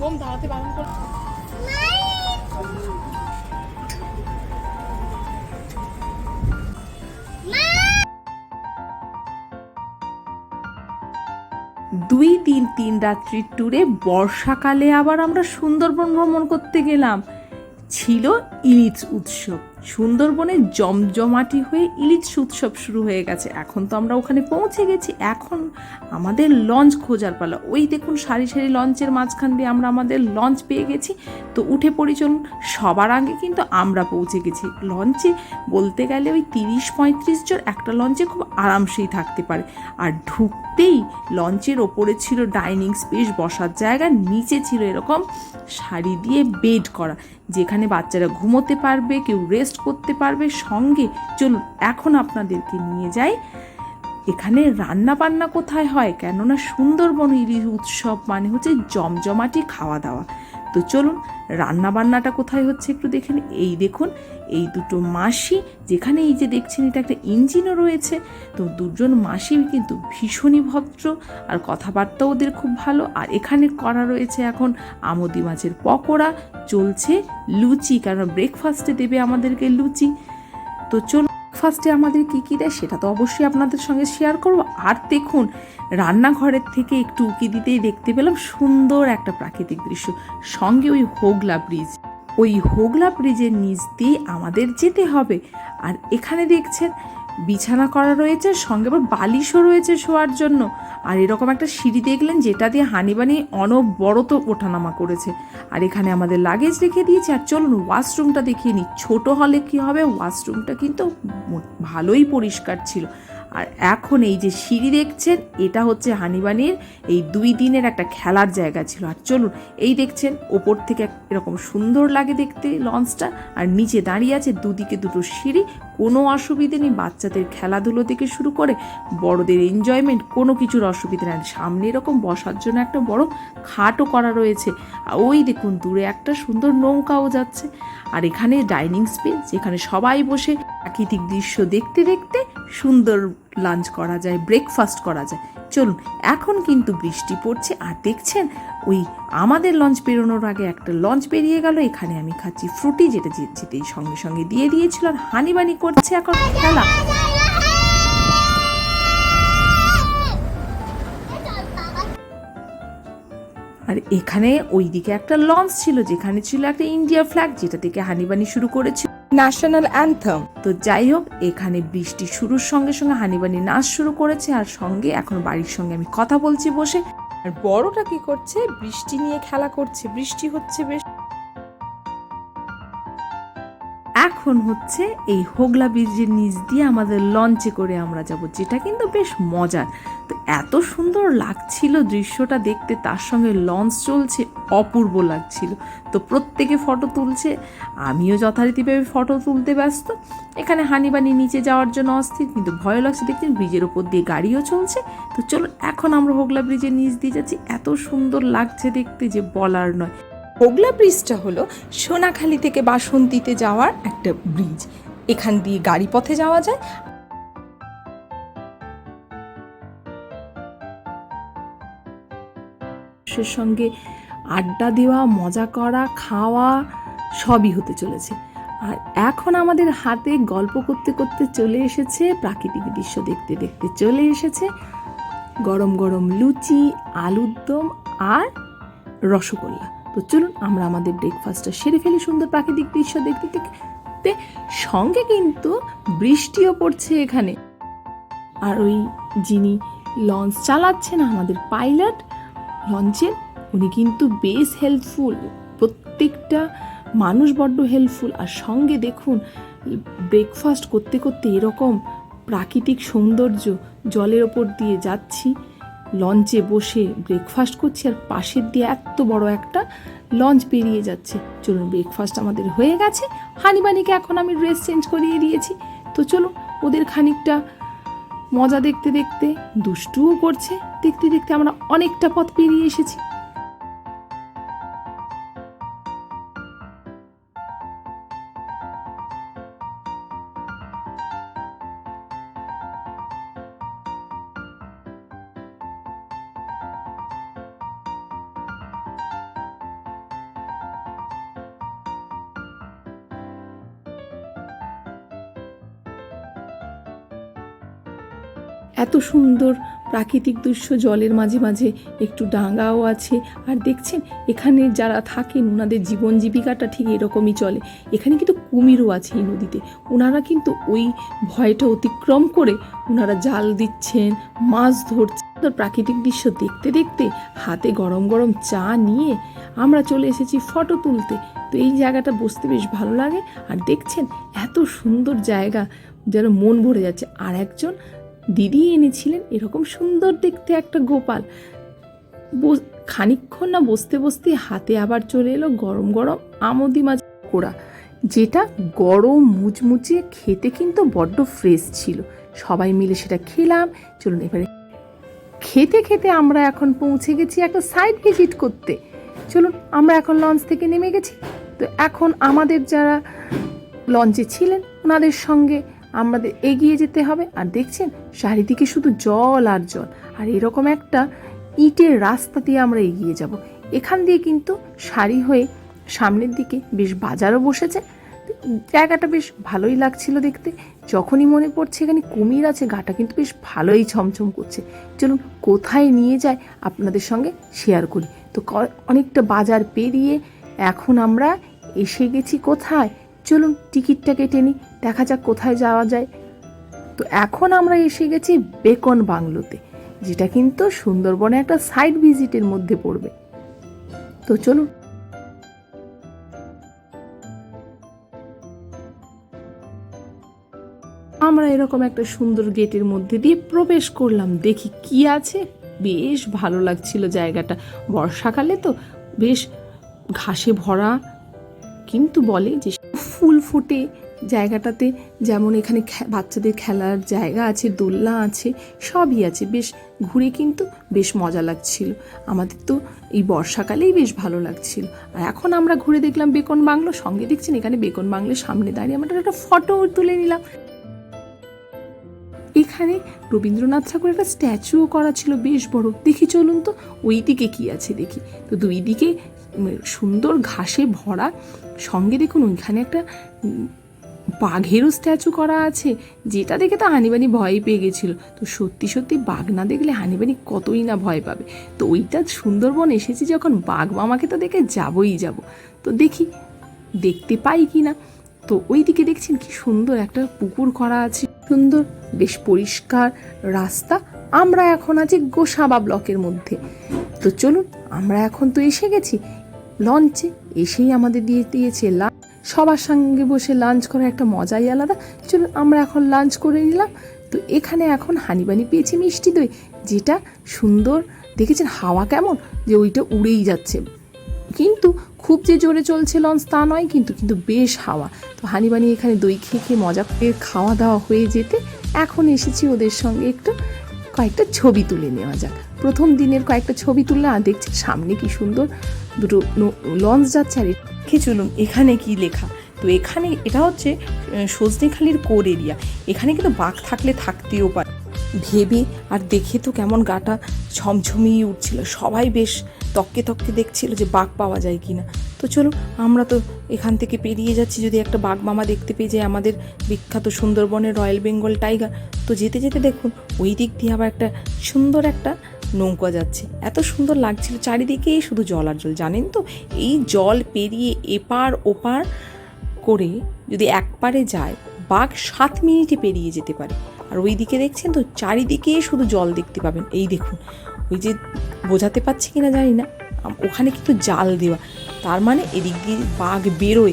দাঁড়াতে দুই তিন তিন রাত্রির ট্যুরে বর্ষাকালে আবার আমরা সুন্দরবন ভ্রমণ করতে গেলাম। ছিল ইলিশ উৎসব। সুন্দরবনে জমজমাটি হয়ে ইলিশ উৎসব শুরু হয়ে গেছে। এখন তো আমরা ওখানে পৌঁছে গেছি। এখন আমাদের লঞ্চ খোঁজার পালা। ওই দেখুন সারি সারি লঞ্চের মাঝখান দিয়ে আমরা আমাদের লঞ্চ পেয়ে গেছি। তো উঠে পড়ি, চলুন, সবার আগে কিন্তু আমরা পৌঁছে গেছি। লঞ্চে বলতে গেলে ওই তিরিশ পঁয়ত্রিশ জন একটা লঞ্চে খুব আরামসেই থাকতে পারে। আর ঢুকতেই লঞ্চের ওপরে ছিল ডাইনিং স্পেস, বসার জায়গা, নিচে ছিল এরকম শাড়ি দিয়ে বেড করা। যেখানে বাচ্চারা ঘুমোতে পারবে, কেউ রেস্ট করতে পারবে, সঙ্গে চলুন এখন আপনাদেরকে নিয়ে যাই। এখানে রান্না বান্না কোথায় হয়? কেননা সুন্দরবন ইলিশ উৎসব মানে হচ্ছে জমজমাটি খাওয়া দাওয়া। তো চলুন রান্না বান্নাটা কোথায় হচ্ছে একটু দেখেন এই দেখুন এই দুটো মাসি, যেখানে এই যে দেখছেন এটা একটা ইঞ্জিনও রয়েছে, তো দুজন মাসি কিন্তু ভীষণই ভদ্র আর কথাবার্তা ওদের খুব ভালো। আর এখানে করা রয়েছে এখন আমদি মাছের পকোড়া, চলছে লুচি কারণ ব্রেকফাস্টে দেবে আমাদেরকে লুচি। তো চলুন ফার্স্টে আমাদের কী কী দেয় সেটা তো অবশ্যই আপনাদের সঙ্গে শেয়ার করব। আর দেখুন, রান্নাঘরের থেকে একটু উকি দিতেই দেখতে পেলাম সুন্দর একটা প্রাকৃতিক দৃশ্য, সঙ্গে ওই হোগলা ব্রিজ ওই হোগলা ব্রিজের নিচ দিয়ে আমাদের যেতে হবে। আর এখানে দেখছেন, বিছানা করা রয়েছে, সঙ্গে আবার বালিশও রয়েছে শোয়ার জন্য। আর এরকম একটা সিঁড়ি দেখলেন, যেটা দিয়ে হানিবানি অনবরত ওঠানামা করেছে। আর এখানে আমাদের লাগেজ রেখে দিয়েছে। আর চলুন, ওয়াশরুমটা দেখিয়ে নিই। ছোটো হলে কি হবে? ওয়াশরুমটা কিন্তু ভালোই পরিষ্কার ছিল। আর এখন এই যে সিঁড়ি দেখছেন, এটা হচ্ছে হানিবানির এই দুই দিনের একটা খেলার জায়গা ছিল। আর চলুন, এই দেখছেন, ওপর থেকে এরকম সুন্দর লাগে দেখতে লঞ্চটা, আর নিচে দাঁড়িয়ে আছে দুদিকে দুটো সিঁড়ি। কোনো অসুবিধে নেই, বাচ্চাদের খেলাধুলো থেকে শুরু করে বড়দের এনজয়মেন্ট কোনো কিছুর অসুবিধে নেই। সামনে এরকম বসার জন্য একটা বড় খাটও করা রয়েছে। আর ওই দেখুন, দূরে একটা সুন্দর নৌকাও যাচ্ছে। আর এখানে ডাইনিং স্পেস যেখানে সবাই বসে প্রাকৃতিক দৃশ্য দেখতে দেখতে সুন্দর লাঞ্চ করা যায় ব্রেকফাস্ট করা যায়। চলুন, এখন কিন্তু বৃষ্টি পড়ছে আর দেখছেন, ওই আমাদের লঞ্চ বেরোনোর আগে একটা লঞ্চ বেরিয়ে গেল, এখানে আমি খাচ্ছি ফ্রুটি যেটা যেতেই সঙ্গে সঙ্গে দিয়ে দিয়েছিল আর হানিবানি করছে এখন খেলা। আর এখানে ওইদিকে একটা লঞ্চ ছিল, যেখানে ছিল একটা ইন্ডিয়া ফ্ল্যাগ যেটা থেকে হানিবানি শুরু করেছিল ন্যাশনাল অ্যান্থম তো যাই হোক, এখানে বৃষ্টি শুরুর সঙ্গে সঙ্গে হানিবানি নাচ শুরু করেছে, আর সঙ্গে এখন বাড়ির সঙ্গে আমি কথা বলছি বসে। আর বড়টা কি করছে? বৃষ্টি নিয়ে খেলা করছে, বৃষ্টি হচ্ছে বেশ। এখন হচ্ছে এই হোগলা ব্রিজের নিচ দিয়ে আমাদের লঞ্চে করে আমরা যাব, যেটা কিন্তু বেশ মজার। তো এত সুন্দর লাগছিল দৃশ্যটা দেখতে, তার সঙ্গে লঞ্চ চলছে, অপূর্ব লাগছিল। তো প্রত্যেকে ফটো তুলছে, আমিও যথারীতিভাবে ফটো তুলতে ব্যস্ত। এখানে হানিবানি নিচে যাওয়ার জন্য অস্থির, কিন্তু ভয় লাগছে, দেখছেন ব্রিজের ওপর দিয়ে গাড়িও চলছে। তো চলো, এখন আমরা হোগলা ব্রিজের নিচ দিয়ে যাচ্ছি। এত সুন্দর লাগছে দেখতে যে বলার নয়। হোগলা ব্রিজটা হলো সোনাখালি থেকে বাসন্তীতে যাওয়ার একটা ব্রিজ। এখান দিয়ে গাড়ি পথে যাওয়া যায়। সঙ্গে আড্ডা দেওয়া, মজা করা, খাওয়া সবই হতে চলেছে। আর এখন আমাদের হাতে গল্প করতে করতে চলে এসেছে, প্রাকৃতিক দৃশ্য দেখতে দেখতে চলে এসেছে। গরম গরম লুচি, আলুর দম আর রসগোল্লা। তো চলুন আমরা আমাদের ব্রেকফাস্টটা সেরে ফেলি সুন্দর প্রাকৃতিক দৃশ্য দেখতে দেখতে। সঙ্গে কিন্তু বৃষ্টিও পড়ছে এখানে। আর ওই যিনি লঞ্চ চালাচ্ছেন আমাদের পাইলট লঞ্চের উনি কিন্তু বেশ হেল্পফুল প্রত্যেকটা মানুষ বড্ড হেল্পফুল আর সঙ্গে দেখুন ব্রেকফাস্ট করতে করতে এরকম প্রাকৃতিক সৌন্দর্য জলের ওপর দিয়ে যাচ্ছি। লঞ্চে বসে ব্রেকফাস্ট করছি আর পাশের দিয়ে এত বড় একটা লঞ্চ পেরিয়ে যাচ্ছে। চলুন ব্রেকফাস্ট আমাদের হয়ে গেছে। হানিবানিকে এখন আমি ড্রেস চেঞ্জ করিয়ে দিয়েছি। তো চলুন, ওদের খানিকটা মজা দেখতে দেখতে দুষ্টুও করছে। দেখতে দেখতে আমরা অনেকটা পথ পেরিয়ে এসেছি। এত সুন্দর প্রাকৃতিক দৃশ্য জলের মাঝে মাঝে একটু ডাঙ্গাও আছে। আর দেখছেন, এখানে যারা থাকেন ওনাদের জীবন জীবিকাটা ঠিক এরকমই চলে। এখানে কিন্তু কুমিরও আছে এই নদীতে। ওনারা কিন্তু ওই ভয়টা অতিক্রম করে ওনারা জাল দিচ্ছেন, মাছ ধরছেন। প্রাকৃতিক দৃশ্য দেখতে দেখতে হাতে গরম গরম চা নিয়ে আমরা চলে এসেছি ফটো তুলতে। তো এই জায়গাটা বসতে বেশ ভালো লাগে। আর দেখছেন, এত সুন্দর জায়গা যেন মন ভরে যাচ্ছে। আর একজন দিদি এনেছিলেন এরকম সুন্দর দেখতে একটা গোপাল। খানিকক্ষণ না বসতে বসতে হাতে আবার চলে এলো গরম গরম আমদি মাছ কোড়া, যেটা গরম মুচমুচে খেতে কিন্তু বড্ড ফ্রেশ ছিল। সবাই মিলে সেটা খেলাম, চলুন এবারে। খেতে খেতে আমরা এখন পৌঁছে গেছি একটা সাইড ভিজিট করতে। চলুন, আমরা এখন লঞ্চ থেকে নেমে গেছি। তো এখন আমাদের যারা লঞ্চে ছিলেন, ওনাদের সঙ্গে আমাদের এগিয়ে যেতে হবে। আর দেখছেন, চারিদিকে শুধু জল আর জল। আর এরকম একটা ইটের রাস্তা দিয়ে আমরা এগিয়ে যাব। এখান দিয়ে কিন্তু সারি হয়ে সামনের দিকে বেশ বাজারও বসেছে। জায়গাটা বেশ ভালোই লাগছিল দেখতে। যখনই মনে পড়ছে এখানে কুমির আছে, গাটা কিন্তু বেশ ভালোই ছমছম করছে। চলুন, কোথায় নিয়ে যায় আপনাদের সঙ্গে শেয়ার করি। তো অনেকটা বাজার পেরিয়ে এখন আমরা এসে গেছি কোথায়? চলুন টিকিটটা কেটে নিই দেখা যাক কোথায় যাওয়া যায়। তো এখন আমরা এসে গেছি বেকন বাংলোতে, যেটা কিন্তু সুন্দরবনে একটা সাইড ভিজিটের মধ্যে পড়বে। তো চলুন। আমরা এরকম একটা সুন্দর গেটের মধ্যে দিয়ে প্রবেশ করলাম। দেখি কি আছে। বেশ ভালো লাগছিল জায়গাটা। বর্ষাকালে তো বেশ ঘাসে ভরা, কিন্তু বলে যে ফুল ফুটে জায়গাটাতে যেমন এখানে বাচ্চাদের খেলার জায়গা আছে, দোলনা আছে, সবই আছে। বেশ ঘুরে কিন্তু বেশ মজা লাগছিল। আমাদের তো এই বর্ষাকালেই বেশ ভালো লাগছিল। আর এখন আমরা ঘুরে দেখলাম বেকন বাংলো। সঙ্গে দেখছেন এখানে বেকন বাংলোর সামনে দাঁড়িয়ে আমরা একটা ফটো তুলে নিলাম। এখানে রবীন্দ্রনাথ ঠাকুর একটা স্ট্যাচুও করা ছিল বেশ বড়। দেখি চলুন তো ওই দিকে কি আছে দেখি। তো দুই দিকে সুন্দর ঘাসে ভরা। সঙ্গে দেখুন ওইখানে একটা বাঘেরও স্ট্যাচু করা আছে। যেটা দেখে তো হানিবানি ভয় পেয়ে গেছিল। তো সত্যি সত্যি বাঘ না দেখলে হানিবানি কতই না ভয় পাবে। তো ওইটা সুন্দরবন এসেছি যখন বাঘ মামাকে তো দেখে যাবই যাব। তো দেখি, দেখতে পাই কি না তো ওই দিকে দেখছেন কি সুন্দর একটা পুকুর করা আছে। সুন্দর, বেশ পরিষ্কার রাস্তা। আমরা এখন আছি গোসাবা ব্লকের মধ্যে। তো চলুন, আমরা এখন তো এসে গেছি। লঞ্চে এসেই আমাদের দিয়ে দিয়েছে লাঞ্চ সবার সঙ্গে বসে লাঞ্চ করা একটা মজাই আলাদা। চলুন, আমরা এখন লাঞ্চ করে নিলাম। তো এখানে এখন হানিবানি পেয়েছি মিষ্টি দই, যেটা সুন্দর। দেখেছেন হাওয়া কেমন? যে ওইটা উড়েই যাচ্ছে। কিন্তু খুব যে জোরে চলছে লঞ্চ তা নয়, কিন্তু কিন্তু বেশ হাওয়া। তো হানিবানি এখানে দই খেয়ে খেয়ে মজা করে খাওয়া দাওয়া হয়ে যেতে এখন এসেছি ওদের সঙ্গে একটু কয়েকটা ছবি তুলে নেওয়া যাক। প্রথম দিনের কয়েকটা ছবি তুললে আর দেখছি সামনে কি সুন্দর দুটো লঞ্চ যাচ্ছে আর দেখে চলুন, এখানে কি লেখা? তো এখানে এটা হচ্ছে সজনেখালির কোর এরিয়া। এখানে কিন্তু বাঘ থাকলে থাকতেও পারে। ভেবে আর দেখে তো কেমন গাটা ছমছমিয়ে উঠছিল। সবাই বেশ তককে তককে দেখছিল যে বাঘ পাওয়া যায় কি না তো চলো, আমরা তো এখান থেকে পেরিয়ে যাচ্ছি। যদি একটা বাঘ মামা দেখতে পেয়ে যায় আমাদের বিখ্যাত সুন্দরবনের রয়্যাল বেঙ্গল টাইগার, তো যেতে যেতে দেখুন, ওই দিক দিয়ে আবার একটা সুন্দর একটা নৌকা যাচ্ছে। এত সুন্দর লাগছিল, চারিদিকেই শুধু জল আর জল, জানেন তো? এই জল পেরিয়ে এপার ওপার করে যদি একবারে যায়, বাঘ সাত মিনিটে পেরিয়ে যেতে পারে। আর ওই দিকে দেখছেন তো চারিদিকে শুধু জল দেখতে পাবেন। এই দেখুন, ওই যে বোঝাতে পারছি কিনা জানি না। ওখানে কিন্তু জাল দেওয়া। তার মানে এদিক দিয়ে বাঘ বেরোয়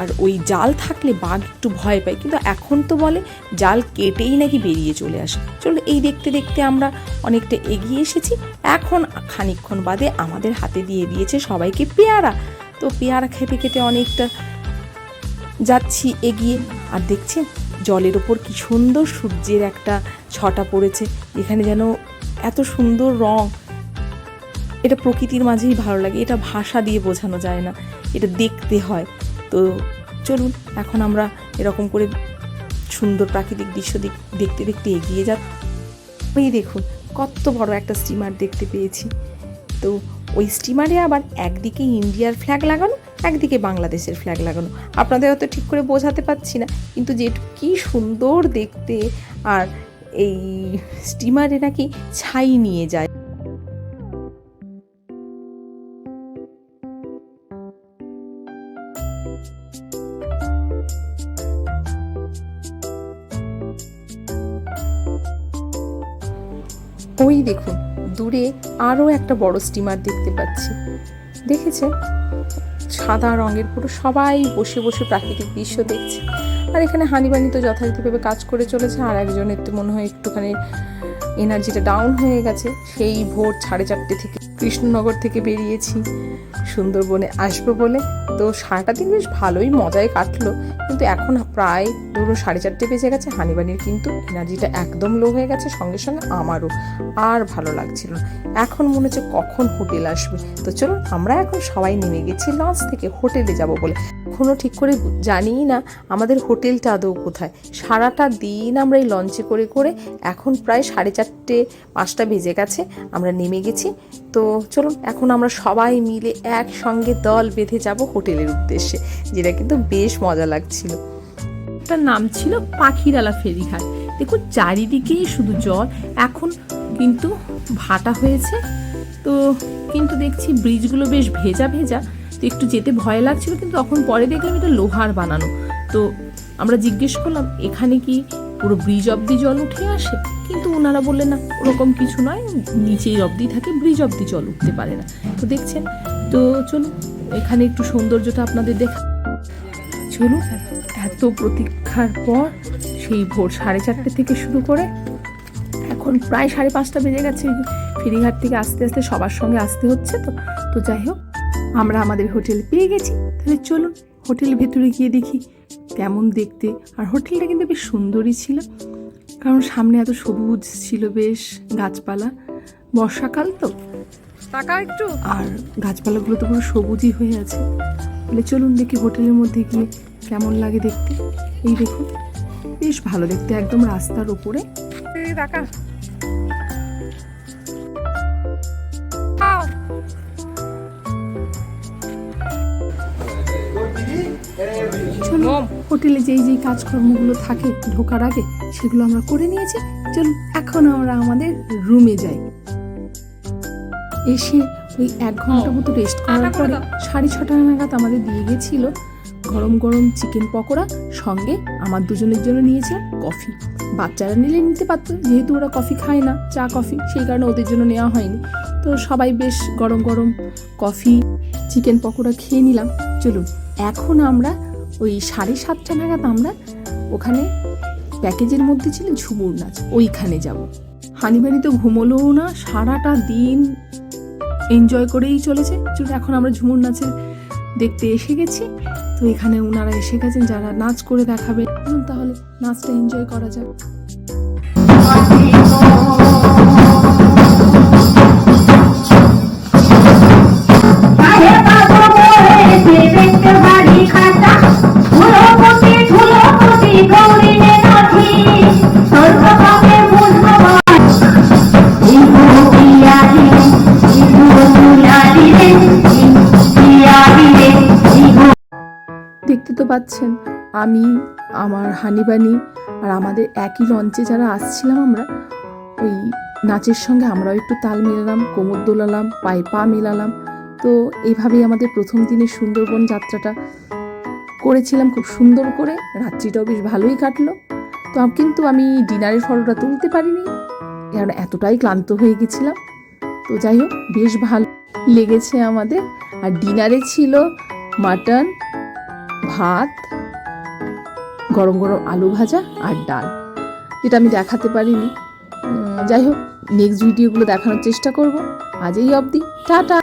আর ওই জাল থাকলে বাঘ একটু ভয় পায়, কিন্তু এখন তো বলে জাল কেটেই নাকি বেরিয়ে চলে আসে। চলো এই দেখতে দেখতে আমরা অনেকটা এগিয়ে এসেছি। এখন খানিকক্ষণ বাদে আমাদের হাতে দিয়ে দিয়েছে সবাইকে পেয়ারা। তো পেয়ারা খেতে খেতে অনেকটা যাচ্ছি এগিয়ে। আর দেখছেন, জলের ওপর কি সুন্দর সূর্যের একটা ছটা পড়েছে। এখানে যেন এত সুন্দর রং। এটা প্রকৃতির মাঝেই ভালো লাগে, এটা ভাষা দিয়ে বোঝানো যায় না। এটা দেখতে হয়। তো চলুন, এখন আমরা এরকম করে সুন্দর প্রাকৃতিক দৃশ্য দেখতে দেখতে এগিয়ে যা ওই দেখুন, কত বড় একটা স্টিমার দেখতে পেয়েছি। তো ওই স্টিমারে আবার একদিকে ইন্ডিয়ার ফ্ল্যাগ লাগানো, একদিকে বাংলাদেশের ফ্ল্যাগ লাগানো। আপনাদের হয়তো ঠিক করে বোঝাতে পারছি না, কিন্তু যে কি সুন্দর দেখতে আর এই স্টিমারে নাকি ছাই নিয়ে যায়। দেখুন, দূরে আরও একটা বড় স্টিমার দেখতে পাচ্ছি। দেখেছে সাদা রঙের পুরো সবাই বসে বসে প্রাকৃতিক দৃশ্য দেখছে। আর এখানে হানিবানি তো যথারীতিভাবে কাজ করে চলেছে, আর একজনের তো মনে হয় একটুখানি এনার্জিটা ডাউন হয়ে গেছে। সেই ভোর সাড়ে চারটে থেকে কৃষ্ণনগর থেকে বেরিয়েছি। সুন্দরবনে আসব বলে। তো সারাটা দিন বেশ ভালোই মজায় কাটলো। কিন্তু এখন প্রায় ধরুন সাড়ে চারটে বেজে গেছে। হানিবানির কিন্তু এনার্জিটা একদম লো হয়ে গেছে। সঙ্গে সঙ্গে আমারও আর ভালো লাগছিল না। এখন মনে হচ্ছে কখন হোটেল আসবে। তো চলুন, আমরা এখন সবাই নেমে গেছি লঞ্চ থেকে। হোটেলে যাব বলে। এখনও ঠিক করে জানিই না আমাদের হোটেলটা আদৌ কোথায়। সারাটা দিন আমরা এই লঞ্চে করে করে এখন প্রায় সাড়ে চারটে, পাঁচটা বেজে গেছে, আমরা নেমে গেছি। তো চলুন, এখন আমরা সবাই মিলে একসঙ্গে দল বেঁধে যাব হোটেলের উদ্দেশ্যে, যেটা কিন্তু বেশ মজা লাগছিল। তার নাম ছিল পাখিরালা ফেরিঘাট। দেখুন, চারিদিকেই শুধু জল, এখন কিন্তু ভাটা হয়েছে। তো কিন্তু দেখছি ব্রিজগুলো বেশ ভেজা ভেজা। তো একটু যেতে ভয় লাগছিল, কিন্তু তখন পরে দেখলাম এটা লোহার বানানো। তো আমরা জিজ্ঞেস করলাম, এখানে কি পুরো ব্রিজ অব্দি জল উঠে আসে? কিন্তু ওনারা বললেন, না, ওরকম কিছু নয়, নিচেই অব্দি থাকে ব্রিজ অব্দি জল উঠতে পারে না। তো দেখছেন, তো চলুন, এখানে একটু সৌন্দর্যটা আপনাদের দেখা। চলুন, এত প্রতীক্ষার পর সেই ভোর সাড়ে চারটে থেকে শুরু করে এখন প্রায় সাড়ে পাঁচটা বেজে গেছে, ফেরিঘাট থেকে আস্তে আস্তে সবার সঙ্গে আসতে হচ্ছে তো। তো যাই হোক আমরা আমাদের হোটেল পেয়ে গেছি। তাহলে চলুন হোটেল ভেতরে গিয়ে দেখি কেমন দেখতে। আর হোটেলটা কিন্তু বেশ সুন্দরই ছিল। কারণ সামনে এত সবুজ ছিল বেশ গাছপালা। বর্ষাকাল তো। টাকা একটু। আর গাছপালাগুলো তো পুরো সবুজই হয়ে আছে। তাহলে চলুন দেখি হোটেলের মধ্যে গিয়ে কেমন লাগে দেখতে। এই দেখুন বেশ ভালো দেখতে একদম রাস্তার ওপরে। টাকা হোটেলে যেই যেই কাজকর্মগুলো থাকে ঢোকার আগে সেগুলো আমরা করে নিয়েছি। চলুন এখন আমরা আমাদের রুমে যাই। এসে ওই এক ঘণ্টা মতো রেস্ট করার পরে সাড়ে ছটা নাগাদ আমাদের দিয়ে গেছিল গরম গরম চিকেন পকোড়া সঙ্গে আমার দুজনের জন্য নিয়েছে কফি বাচ্চারা নিলে নিতে পারতো যেহেতু ওরা কফি খায় না চা কফি সেই কারণে ওদের জন্য নেওয়া হয়নি। তো সবাই বেশ গরম গরম কফি চিকেন পকোড়া খেয়ে নিলাম। চলুন এখন আমরা ওই সাড়ে সাতটা নাগাদ আমরা ওখানে প্যাকেজের মধ্যে ছিল ঝুমুর নাচ, ওইখানে যাব। হানিবাড়ি তো ঘুমোলোও না, সারাটা দিন এনজয় করেই চলেছে। চলুন, এখন আমরা ঝুমুর নাচের দেখতে এসে গেছি। তো এখানে ওনারা এসে গেছেন, যারা নাচ করে দেখাবে। তাহলে নাচটা এনজয় করা যাক। পাচ্ছেন। আমি, আমার হানিবানি আর আমাদের একই লঞ্চে যারা আসছিলাম আমরা, ওই নাচের সঙ্গে আমরাও একটু তাল মেলালাম, কোমর দোলালাম, পায়ে পা মেলালাম। তো এইভাবেই আমাদের প্রথম দিনের সুন্দরবন যাত্রাটা করেছিলাম খুব সুন্দর করে। রাত্রিটাও বেশ ভালোই কাটলো। তো কিন্তু আমি ডিনারের ফটোটা তুলতে পারিনি। কারণ এতটাই ক্লান্ত হয়ে গেছিলাম। তো যাই হোক, বেশ ভালো লেগেছে আমাদের। আর ডিনারে ছিল মাটন ভাত, গরম গরম আলু ভাজা আর ডাল, যেটা আমি দেখাতে পারিনি। যাই হোক নেক্সট ভিডিওগুলো দেখানোর চেষ্টা করব। আজ এই অবধি, টাটা।